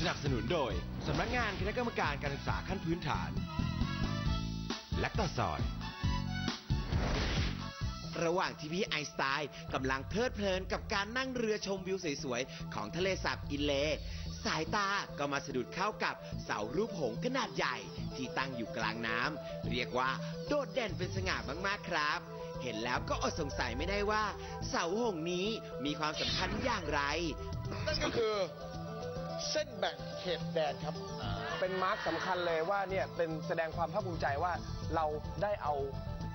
สนับสนุนโดย สำนักงานคณะกรรมการการศึกษาขั้นพื้นฐาน และตาซอย ระหว่างที่พี่ไอน์สไตล์กำลังเพลิดเพลินกับการนั่งเรือชมวิวสวยๆ ของทะเลสาบอินเลย์สายตาก็มาสะดุดเข้ากับเสารูปหงส์ขนาดใหญ่ ที่ตั้งอยู่กลางน้ำเรียกว่าโดดเด่นเป็นสง่ามากๆครับ เห็นแล้วก็อดสงสัยไม่ได้ว่า เสาหงส์นี้มีความสำคัญอย่างไร นั่นก็คือ เส้นแบ่งเขตแดนครับ เป็นมาร์กสำคัญเลยว่าเนี่ยเป็นแสดงความภาคภูมิใจว่าเราได้เอา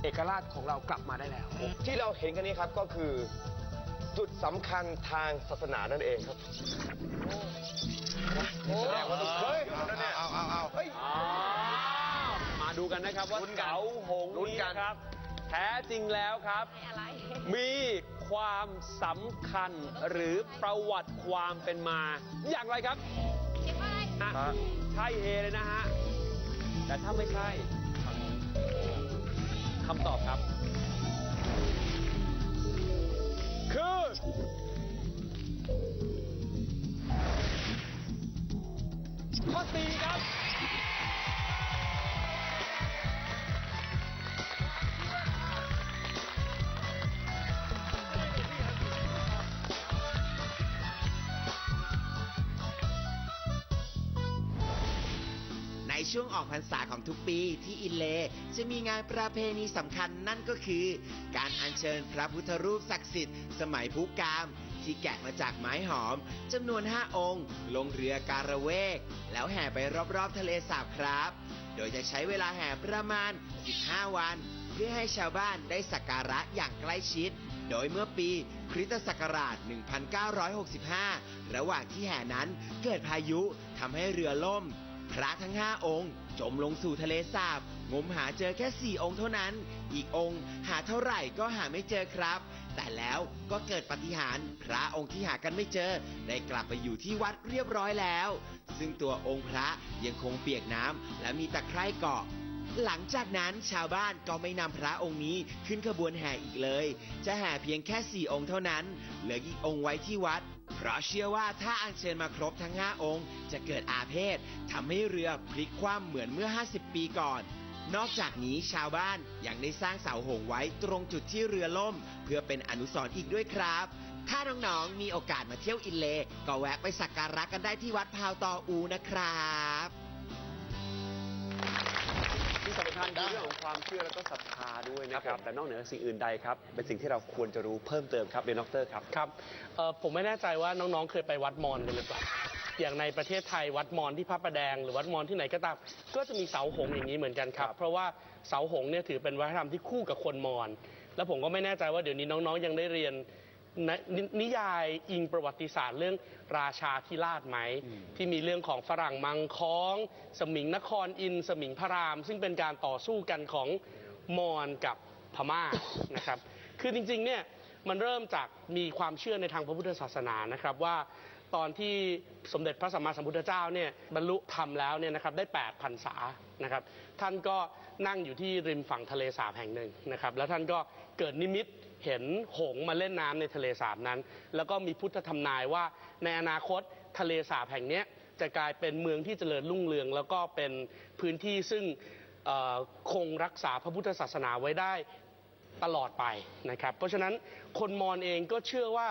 เอกราชของเรากลับมาได้แล้ว ที่เราเห็นกันนี้ครับก็คือจุดสำคัญทางศาสนานั่นเองครับแสดงว่าทุกคนเฮ้ยเอาเอาเอาเฮ้ยมาดูกันนะครับว่าลุ้นกันเสาหงส์ลุ้นนี้กันนะครับ แท้จริงแล้วครับอะไรมีความสำคัญหรือประวัติความเป็นมา อย่างไรครับใช่ไหมอะใช่เฮเลยนะฮะ แต่ถ้าไม่ใช่คำตอบครับ คือข้อ ช่วงออกพรรษาของทุกปีที่อินเล จะมีงานประเพณีสำคัญนั่นก็คือ การอัญเชิญพระพุทธรูปศักดิ์สิทธิ์สมัยพุกามที่แกะมาจากไม้หอมจำนวน 5 องค์ ลงเรือการะเวก แล้วแห่ไปรอบๆทะเลสาบครับ โดยจะใช้เวลาแห่ประมาณ 15 วัน เพื่อให้ชาวบ้านได้สักการะอย่างใกล้ชิด โดยเมื่อปีคริสตศักราช 1965 ระหว่างที่แห่นั้นเกิดพายุทำให้เรือล่ม พระทั้ง 5 องค์ จมลงสู่ทะเลสาบ งมหาเจอแค่ 4 องค์เท่านั้น อีกองค์หาเท่าไหร่ก็หาไม่เจอครับ แต่แล้วก็เกิดปาฏิหารย์พระองค์ที่หากันไม่เจอ ได้กลับไปอยู่ที่วัดเรียบร้อยแล้ว ซึ่งตัวองค์พระยังคงเปียกน้ำและมีตะไคร่เกาะหลังจากนั้นชาวบ้านก็ไม่นำพระองค์นี้ขึ้นขบวนแห่อีกเลย จะแห่เพียงแค่4องค์เท่านั้น เหลืออีกองค์ไว้ที่วัดเพราะเชื่อว่าถ้าอัญเชิญมาครบทั้ง 5 องค์ จะเกิดอาเพศทำให้เรือพลิกคว่ำเหมือนเมื่อ 50 ปีก่อน นอกจากนี้ชาวบ้านยังได้สร้างเสาหงไว้ตรงจุดที่เรือล่ม เพื่อเป็นอนุสรณ์อีกด้วยครับ ถ้าน้องๆมีโอกาสมาเที่ยวอินเล ก็แวะไปสักการะกันได้ที่วัดพาวตออูนะครับ สำคัญคือเรื่องของความเชื่อและก็ศรัทธาด้วยนะครับ แต่นอกเหนือสิ่งอื่นใดครับ เป็นสิ่งที่เราควรจะรู้เพิ่มเติมครับเรียนดรครับ ครับเอ่อผมไม่แน่ใจว่าน้องๆ เคยไปวัดมอญกันหรือเปล่า อย่างในประเทศไทยวัดมอญที่พระประแดง หรือวัดมอญที่ไหนก็ตาม ก็จะมีเสาหงส์อย่างนี้เหมือนกันครับ เพราะว่าเสาหงส์เนี่ยถือเป็นวัฒนธรรมที่คู่กับคนมอญ แล้วผมก็ไม่แน่ใจว่าเดี๋ยวนี้น้องๆ ยังได้เรียนน นนิยายอิงประวัติศาสตร์เรื่องราชาธิราชไหม ที่มีเรื่องของฝรั่งมังค้อง สมิงนครอินทร์สมิงพระราม ซึ่งเป็นการต่อสู้กันของมอญกับพม่านะครับ คือจริงๆเนี่ยมันเริ่มจากมีความเชื่อในทางพระพุทธศาสนานะครับว่าตอนที่สมเด็จพระสัมมาสัมพุทธเจ้าเนี่ยบรรลุธรรมแล้วเนี่ยนะครับได้8พรรษานะครับท่านก็นั่งอยู่ที่ริมฝั่งทะเลสาบแห่งหนึ่งนะครับแล้วท่านก็เกิดนิมิต เห็นหงมาเล่นน้ำในทะเลสาบนั้น แล้วก็มีพุทธธรรมนายว่า ในอนาคตทะเลสาบแห่งนี้จะกลายเป็นเมืองที่เจริญรุ่งเรือง แล้วก็เป็นพื้นที่ซึ่งคงรักษาพระพุทธศาสนาไว้ได้ตลอดไปนะครับ เพราะฉะนั้นคนมอญเองก็เชื่อว่า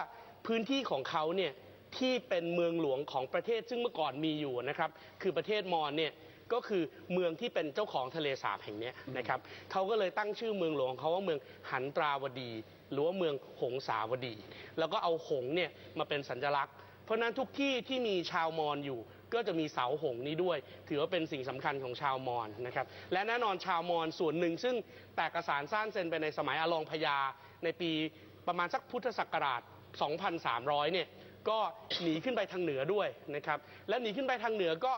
พื้นที่ของเขาเนี่ยที่เป็นเมืองหลวงของประเทศซึ่งเมื่อก่อนมีอยู่นะครับ คือประเทศมอญเนี่ย ก็คือเมืองที่เป็นเจ้าของทะเลสาบแห่งเนี้ยนะครับเขาก็เลยตั้งชื่อเมืองหลวงของเขาว่าเมืองหันตราวดี หรือว่าเมืองหงสาวดี แล้วก็เอาหงส์เนี่ยมาเป็นสัญลักษณ์ เพราะฉะนั้นทุกที่ที่มีชาวมอญอยู่ก็จะมีเสาหงส์นี้ด้วย ถือว่าเป็นสิ่งสำคัญของชาวมอญนะครับ และแน่นอนชาวมอญส่วนหนึ่ง ซึ่งแตกกระสานสร้างเซนไปในสมัยอลองพญาในปีประมาณสักพุทธศักราช 2,300 เนี่ย ก็หนีขึ้นไปทางเหนือด้วยนะครับ และหนีขึ้นไปทางเหนือก็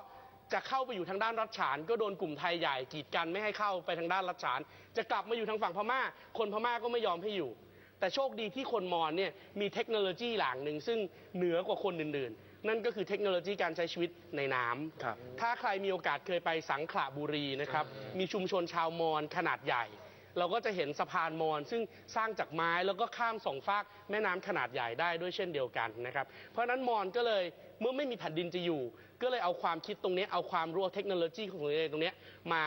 จะเข้าไปอยู่ทางด้านรัชฉาน ก็โดนกลุ่มไทยใหญ่กีดกันไม่ให้เข้าไปทางด้านรัชฉาน จะกลับมาอยู่ทางฝั่งพม่า คนพม่าก็ไม่ยอมให้อยู่ แต่โชคดีที่คนมอญเนี่ยมีเทคโนโลยีหลางหนึ่งซึ่งเหนือกว่าคนอื่นๆ นั่นก็คือเทคโนโลยีการใช้ชีวิตในน้ำครับถ้าใครมีโอกาสเคยไปสังขละบุรีนะครับมีชุมชนชาวมอญขนาดใหญ่เราก็จะเห็นสะพานมอญซึ่งสร้างจากไม้แล้วก็ข้ามสองฟากแม่น้ำขนาดใหญ่ได้ด้วยเช่นเดียวกันนะครับ เพราะฉะนั้นมอญก็เลยเมื่อไม่มีแผ่นดินจะอยู่ ก็เลยเอาความคิดตรงนี้เอาความรู้เทคโนโลยีของตัวเองตรงนี้มา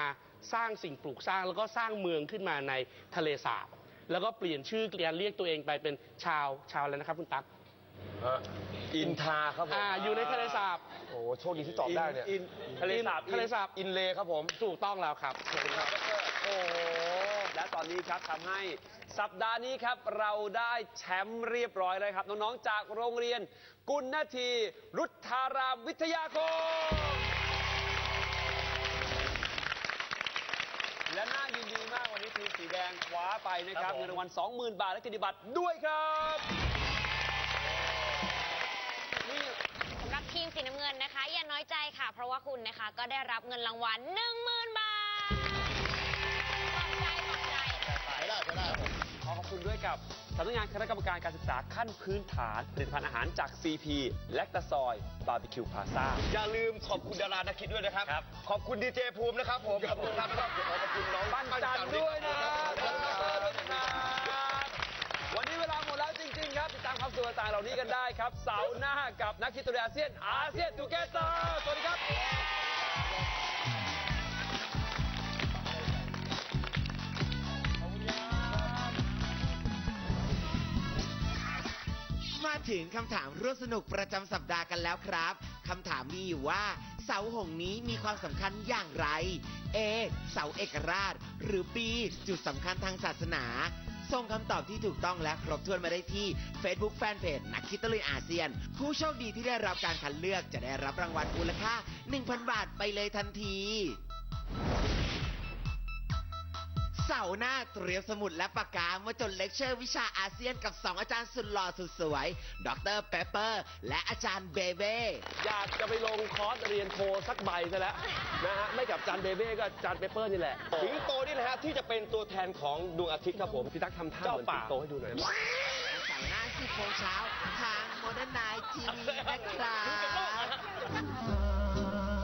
สร้างสิ่งปลูกสร้างแล้วก็สร้างเมืองขึ้นมาในทะเลสาบแล้วก็เปลี่ยนชื่อการเรียกตัวเองไปเป็นชาวชาวแล้วนะครับคุณตั๊ก อินทาครับผมอ่าอยู่ในทะเลสาบโอ้โหโชคดีที่ตอบได้เนี่ย อินทะเลสาบทะเลสาบอินเลครับผมถูกต้องแล้วครับขอบคุณครับโอ้โหและตอนนี้ครับทำให้สัปดาห์นี้ครับ เราได้แชมป์เรียบร้อยแล้วครับ น้องๆจากโรงเรียน กุณนาที รุทธารามวิทยาคม และน่ายินดีมากวันนี้ทีมสีแดงคว้าไปนะครับเงินรางวัล20,000 บาทและกิจบัตรด้วยครับ นี่ สำหรับทีม สีน้ำเงินนะคะ อย่าน้อยใจค่ะ เพราะว่าคุณนะคะ ก็ได้รับเงินรางวัล10,000 บาทปลอบใจปลอบใจไม่ได้ไม่ได้ครับผมขอขอบคุณด้วยกับสำนักงานคณะกรรมการการศึกษาขั้นพื้นฐานผลิตภัณฑ์อาหารจาก CP และตะซอยบาร์บีคิวพาซ่าอย่าลืมขอบคุณดารานักคิดด้วยนะครับครับขอบคุณดีเจภูมินะครับผมขอบคุณครับแล้วก็ขอบคุณน้องปั้นจันทร์ด้วยนะขอบคุณครับ วันนี้เวลาหมด แล้วจริงๆครับติดตามความสนุกต่างๆเหล่านี้กันได้ครับ เสาร์หน้ากับนักคิดตัวอาเซียนอาเซียนทูเกเตอร์สวัสดีครับมาถึงคำถามร่วมสนุกประจำสัปดาห์กันแล้วครับคำถามมีอยู่ว่า เสาหงนี้มีความสำคัญอย่างไร A เสาเอกราช หรือ B จุดสำคัญทางศาสนา ส่งคำตอบที่ถูกต้องและครบถ้วนมาได้ที่ Facebook Fanpage นักคิดตะลุยอาเซียน ผู้โชคดีที่ได้รับการคัดเลือกจะได้รับรางวัลมูลค่า 1,000 บาทไปเลยทันที เสาร์หน้าเตรียมสมุดและปากกามาจดเลคเชอร์วิชาอาเซียนกับ 2 อาจารย์สุดหล่อสุดสวย ดรเปเปอร์ และอาจารย์เบเบ้อยากจะไปลงคอร์สเรียนโทสักใบซะแล้วนะฮะไม่กับจานเบเบ้ก็จานเปเปอร์นี่แหละสิงโตนี่นะฮะที่จะเป็นตัวแทนของดวงอาทิตย์ครับผมพี่ตั๊กทำท่าเจ้าเหมือนป่าสิงโตให้ดูหน่อยเสาร์หน้า10โมงเช้าทางโมเดิร์นไนทีวีนะครับ